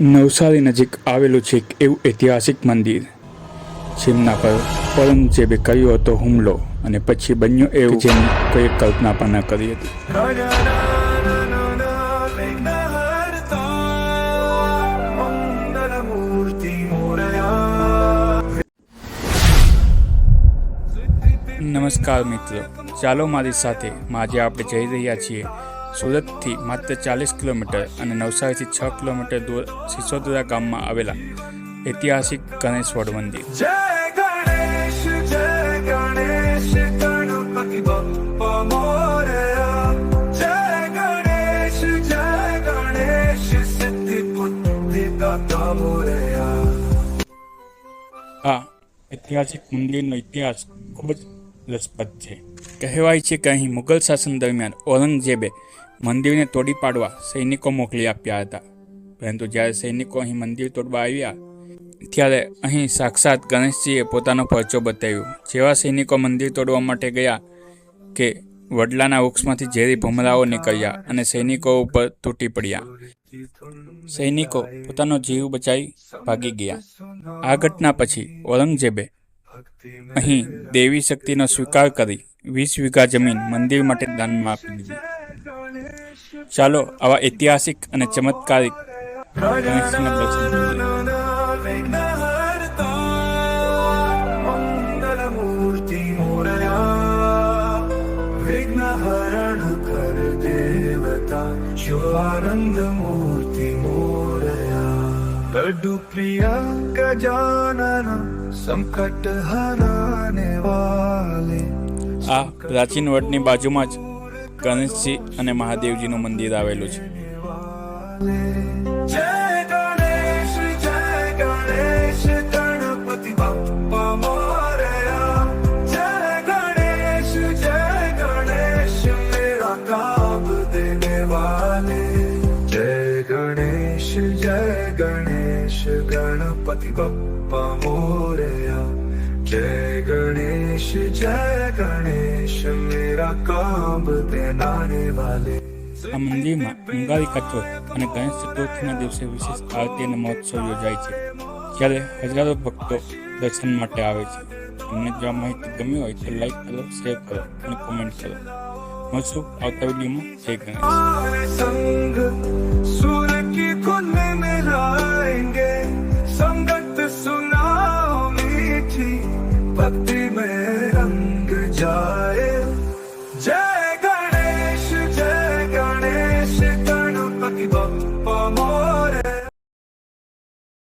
નવસારી નજીક આવેલું છે એક એવું ઐતિહાસિક મંદિર. જેમના પર ઔરંગઝેબે કર્યો હતો હુમલો અને પછી બન્યો એવું જેની કોઈ કલ્પના પણ ન કરી હતી. નમસ્કાર મિત્રો. ચાલો મારી સાથે આજે આપણે જઈ રહ્યા છીએ સુરતથી માત્ર ચાલીસ કિલોમીટર અને નવસારીથી છ કિલોમીટર દૂર સિસોદરા ગામમાં આવેલા ઐતિહાસિક ગણેશવડ મંદિર. આ ઐતિહાસિક મંદિરનો ઇતિહાસ ખૂબ જ રસપ્રદ છે. કહેવાય છે કે અહીં મુગલ શાસન દરમિયાન ઔરંગઝેબે મંદિરને તોડી પાડવા સૈનિકો મોકલી આપ્યા હતા. પરંતુ જ્યારે સૈનિકો અહીં મંદિર તોડવા આવ્યા, ત્યારે અહીં સાક્ષાત ગણેશજીએ પોતાનો પરચો બતાવ્યો. જેવા સૈનિકો મંદિર તોડવા માટે ગયા કે વડલાના વૃક્ષમાંથી ઝેરી ભમરાઓ નીકળ્યા અને સૈનિકો ઉપર તૂટી પડ્યા. સૈનિકો પોતાનો જીવ બચાવી ભાગી ગયા. આ ઘટના પછી ઔરંગઝેબે અહીં દેવી શક્તિનો સ્વીકાર કરી વીસ વીઘા જમીન મંદિર માટે દાનમાં આપી દીધી. ચાલો આવા ઐતિહાસિક અને ચમત્કારિક વિઘ્નહરણ કર દેવતા શિવાનંદ મૂર્તિ મોરયા લડ્ડુ પ્રિય ગજાનન સંકટ હરાને વાલે આ પ્રાચીન વડની બાજુમાં જ ગણેશજી અને મહાદેવજીનું મંદિર આવેલું છે. ગણેશ જય ગણેશ ગણપતિ બપ્પા મોરયા. જય ગણેશ જય ગણેશ મેરા કામ દેનાને વાલે. આ મંદિરમાં અંગારિકા ચોથ અને ગણેશ ચતુર્થીના દિવસે વિશેષ આરતી અને મહોત્સવ યોજાય છે જ્યારે હજારો ભક્તો દર્શન માટે આવે છે. તમને જો આ માહિતી ગમી હોય તો લાઈક કરો શેર કરો અને કોમેન્ટ કરો. મળશું આવતા વિડીયોમાં. જય ગણેશ. भक्ति में रंग जा